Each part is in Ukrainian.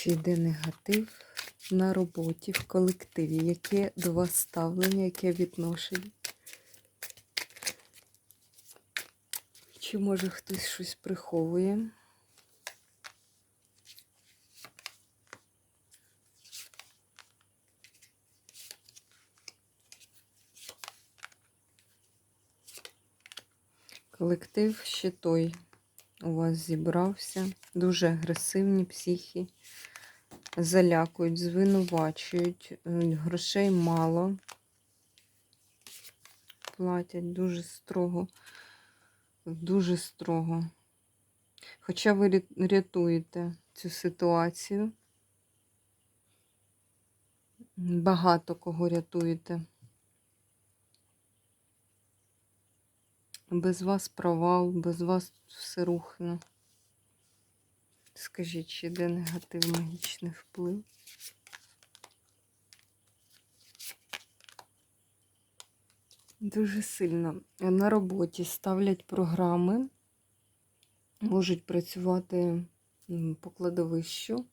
Чи йде негатив на роботі, в колективі? Яке до вас ставлення, яке відношення? Чи може хтось щось приховує? Колектив ще той у вас зібрався. Дуже агресивні психи. Залякують, звинувачують, е, грошей мало. Платять дуже строго. Дуже строго. Хоча ви рятуєте цю ситуацію. Багато кого рятуєте. Без вас провал, без вас все рухне. Скажіть, чи йде негатив магічний вплив? Дуже сильно. На роботі ставлять програми, можуть працювати по кладовищу,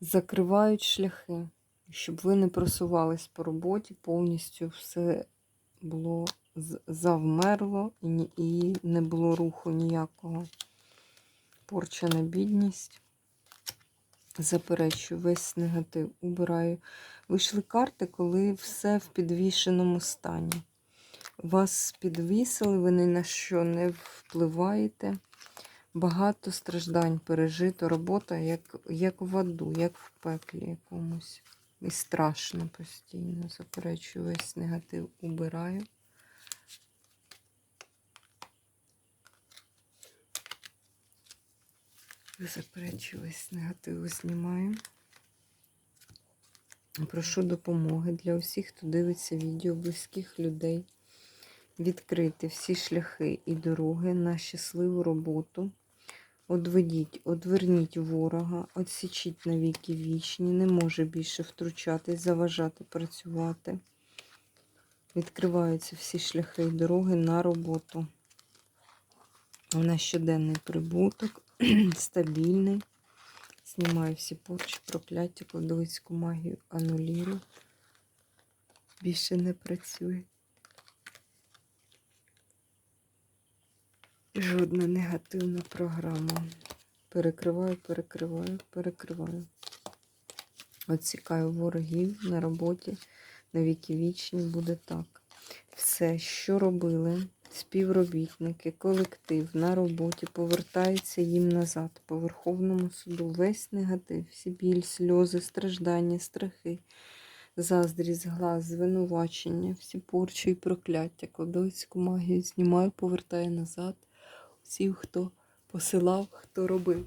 закривають шляхи, щоб ви не просувались по роботі, повністю все було завмерло і не було руху ніякого. Порчена бідність. Заперечую, весь негатив убираю. Вийшли карти, коли все в підвішеному стані. Вас підвісили, ви ні на що не впливаєте. Багато страждань пережито, робота як, як в аду, як в пеклі якомусь. І страшно постійно. Заперечую, весь негатив убираю. Заперечую, весь негатив знімаю. Прошу допомоги для усіх, хто дивиться відео, близьких людей. Відкрити всі шляхи і дороги на щасливу роботу. Одведіть, одверніть ворога, отсічіть навіки вічні, не може більше втручатись, заважати працювати. Відкриваються всі шляхи і дороги на роботу. На щоденний прибуток, стабільний. Знімаю всі порчі, прокляття, кладовицьку магію, анулірую. Більше не працює. Жодна негативна програма. Перекриваю, перекриваю, перекриваю. Оцікаю ворогів на роботі, на віки вічні буде так. Все, що робили співробітники, колектив на роботі, повертається їм назад по Верховному суду. Весь негатив, всі біль, сльози, страждання, страхи, заздрість, глаз, звинувачення, всі порчі і прокляття, кладовицьку магію знімаю, повертаю назад. Всіх, хто посилав, хто робив.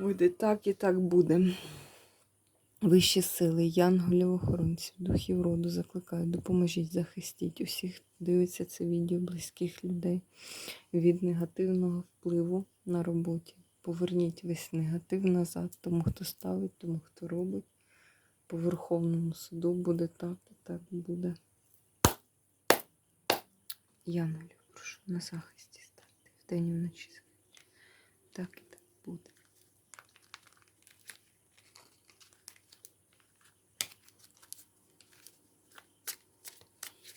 Буде так і так буде. Вищі сили, янголів, охоронців, духів роду закликаю, допоможіть, захистіть усіх, дивиться це відео, близьких людей від негативного впливу на роботі. Поверніть весь негатив назад, тому хто ставить, тому хто робить. По Верховному суду буде так і так буде. Янголів, прошу на захисті стати. Вдень і вночі. Так і так буде.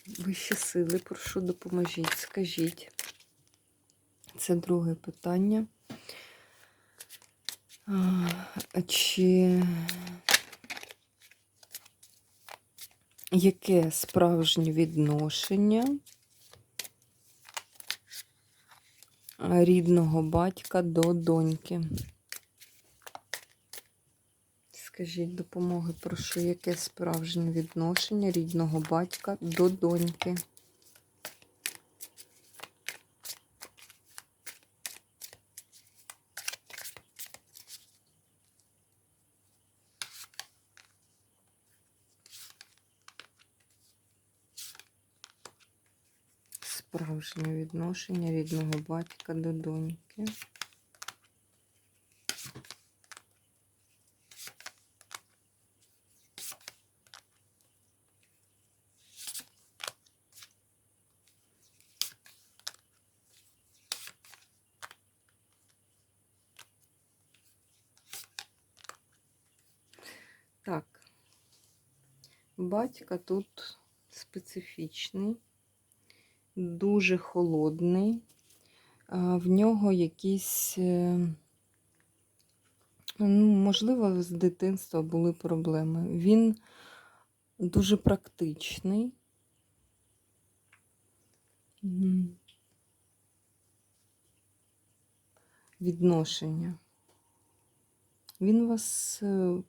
Вищі сили, прошу, допоможіть, скажіть. Це друге питання. А, Чи яке справжнє відношення рідного батька до доньки? Скажіть допомоги, прошу, яке справжнє відношення рідного батька до доньки? Справжнє відношення рідного батька до доньки. Батька тут специфічний, дуже холодний. В нього якісь, е, ну, можливо, з дитинства були проблеми. Він дуже практичний. Відношення. Він вас е,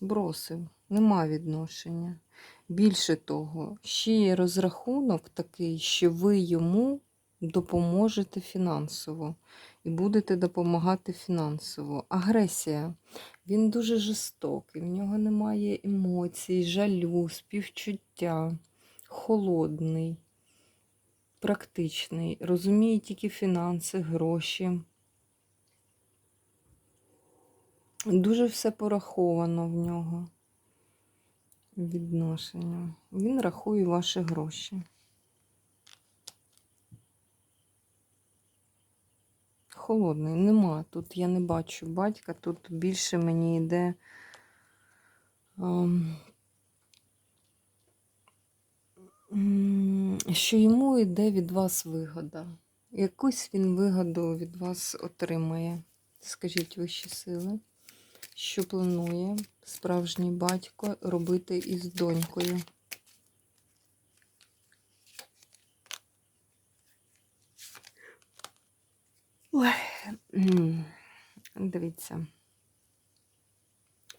бросив, нема відношення. Більше того, ще є розрахунок такий, що ви йому допоможете фінансово і будете допомагати фінансово. Агресія. Він дуже жорстокий, в нього немає емоцій, жалю, співчуття, холодний, практичний, розуміє тільки фінанси, гроші. Дуже все пораховано в нього. Відношення. Він рахує ваші гроші. Холодний, нема. Тут я не бачу батька, тут більше мені йде. ем, Що йому йде від вас вигода. Якусь він вигоду від вас отримає. Скажіть вищі сили, що планує справжній батько робити із донькою. Ой, дивіться.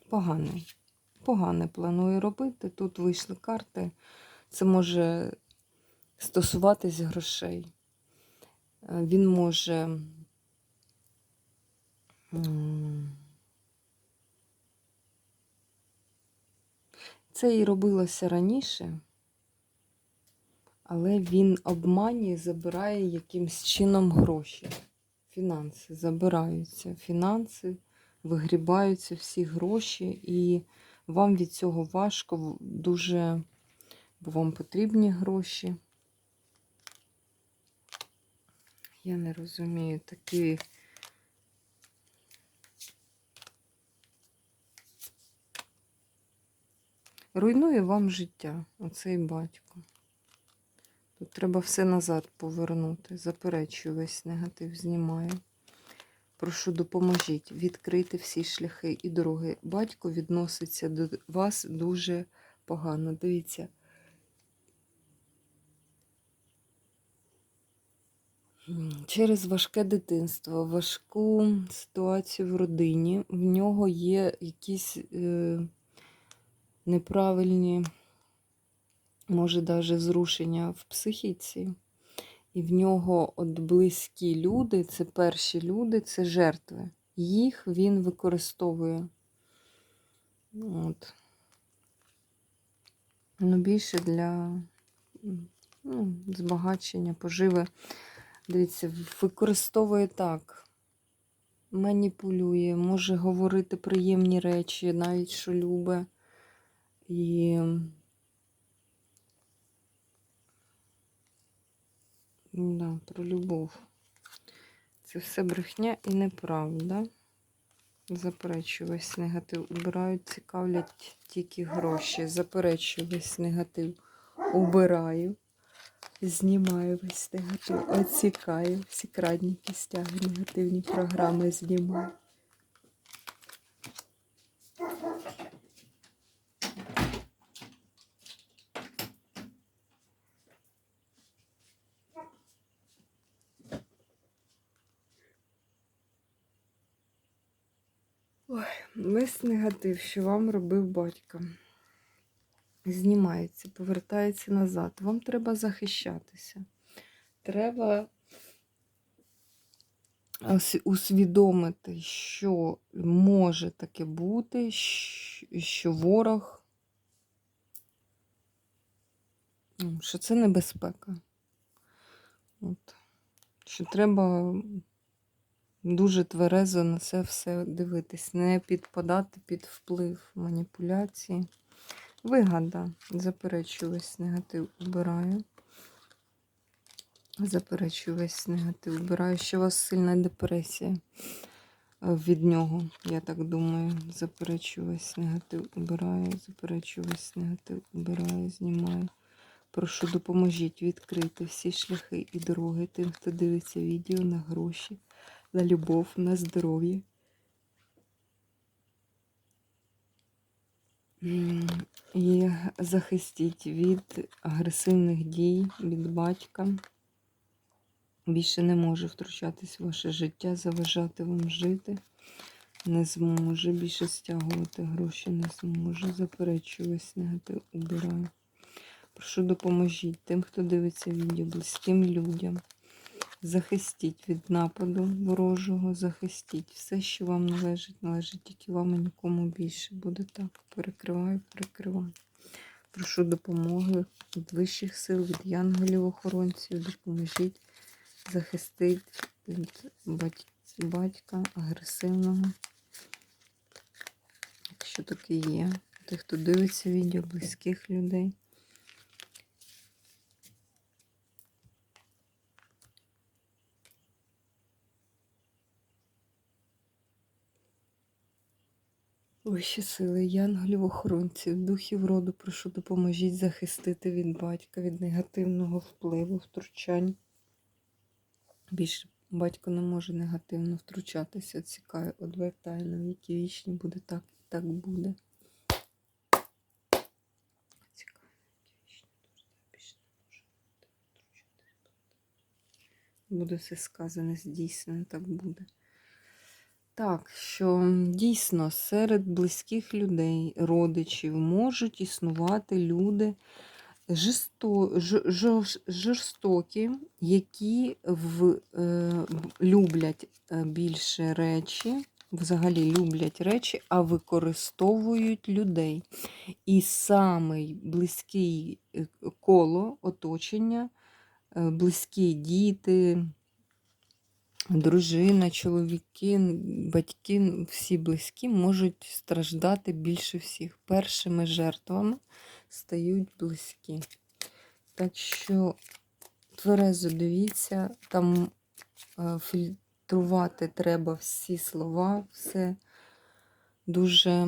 Поганий. Погане планує робити. Тут вийшли карти. Це може стосуватись грошей. Е, Він може. Це і робилося раніше, але він обманює, забирає якимсь чином гроші. Фінанси забираються. Фінанси, вигрібаються всі гроші, і вам від цього важко дуже, бо вам потрібні гроші. Я не розумію такі. Руйнує вам життя, оцей батько. Тут треба все назад повернути. Заперечую весь негатив, знімаю. Прошу, допоможіть відкрити всі шляхи і дороги. Батько відноситься до вас дуже погано. Дивіться. Через важке дитинство, важку ситуацію в родині, в нього є якісь е, неправильні, може, навіть зрушення в психіці. І в нього от близькі люди, це перші люди, це жертви. Їх він використовує. От. Ну, більше для ну, збагачення, поживи. Дивіться, використовує так. Маніпулює, може говорити приємні речі, навіть що любить. І да, про любов. Це все брехня і неправда. Заперечую весь негатив. Убирають, цікавлять тільки гроші. Заперечую весь негатив. Убираю. Знімаю весь негатив. Оцікаю. Всі крадніки стяги, негативні програми знімаю. Ой, весь негатив, що вам робив батько. Знімається, повертається назад. Вам треба захищатися. Треба усвідомити, що може таке бути, що ворог, що це небезпека. От. Що треба дуже тверезо на це все дивитись, не підпадати під вплив маніпуляції. Вигада. Заперечую весь негатив, убираю. Заперечую весь негатив, убираю. Що у вас сильна депресія. від нього, я так думаю. Заперечу весь негатив, убираю, заперечу весь негатив, убираю, знімаю. Прошу, допоможіть відкрити всі шляхи і дороги тим, хто дивиться відео на гроші, на любов, на здоров'я. І захистіть від агресивних дій, від батька. Більше не може втручатись в ваше життя, заважати вам жити. Не зможе більше стягувати гроші, не зможе. Заперечую весь негатив, убираю. Прошу допоможіть тим, хто дивиться відео, близьким людям. Захистіть від нападу ворожого, захистіть. Все, що вам належить, належить тільки вам і нікому більше. Буде так. Перекриваю, перекриваю. Прошу допомоги від вищих сил, від янголів-охоронців. Допоможіть захистить від батька агресивного. Якщо таке є. Тих, хто дивиться відео, близьких людей. Вищі сили, янголів, охоронців, духів роду, прошу допоможіть захистити від батька, від негативного впливу, втручань. Більше батько не може негативно втручатися, цікає, одвертає на віки вічні, буде так і так буде. Буде все сказане, здійснено, так буде. Так, що дійсно серед близьких людей, родичів можуть існувати люди жесто, ж, жорс- жорстокі, які в, е, люблять е, більше речі, взагалі люблять речі, а використовують людей. І самий близький е, коло оточення, е, близькі діти, дружина, чоловіки, батьки, всі близькі можуть страждати більше всіх. Першими жертвами стають близькі. Так що тверезо дивіться, там е, фільтрувати треба всі слова, все дуже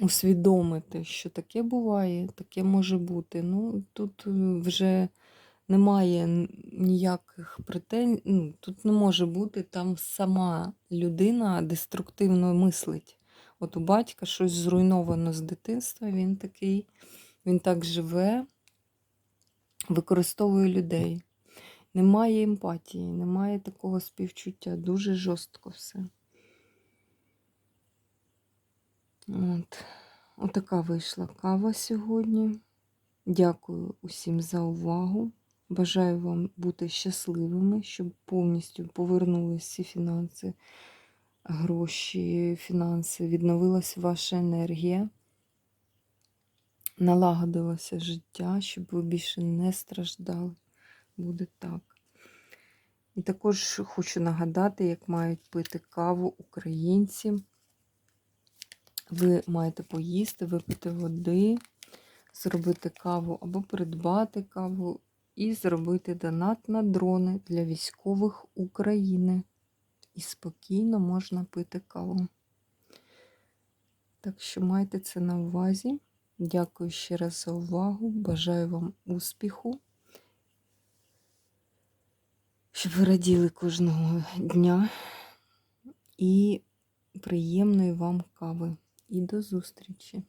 усвідомити, що таке буває, таке може бути. Ну, тут е, вже немає ніяких претензій. Ну, тут не може бути, там сама людина деструктивно мислить. От у батька щось зруйновано з дитинства, він такий, він так живе, використовує людей. Немає емпатії, немає такого співчуття, дуже жорстко все. От. Отака вийшла кава сьогодні. Дякую усім за увагу. Бажаю вам бути щасливими, щоб повністю повернулися всі фінанси, гроші, фінанси, відновилась ваша енергія, налагодилося життя, щоб ви більше не страждали. Буде так. І також хочу нагадати, як мають пити каву українці. Ви маєте поїсти, випити води, зробити каву або придбати каву і зробити донат на дрони для військових України. І спокійно можна пити каву. Так що майте це на увазі. Дякую ще раз за увагу. Бажаю вам успіху. Щоб ви раділи кожного дня і приємної вам кави. І до зустрічі!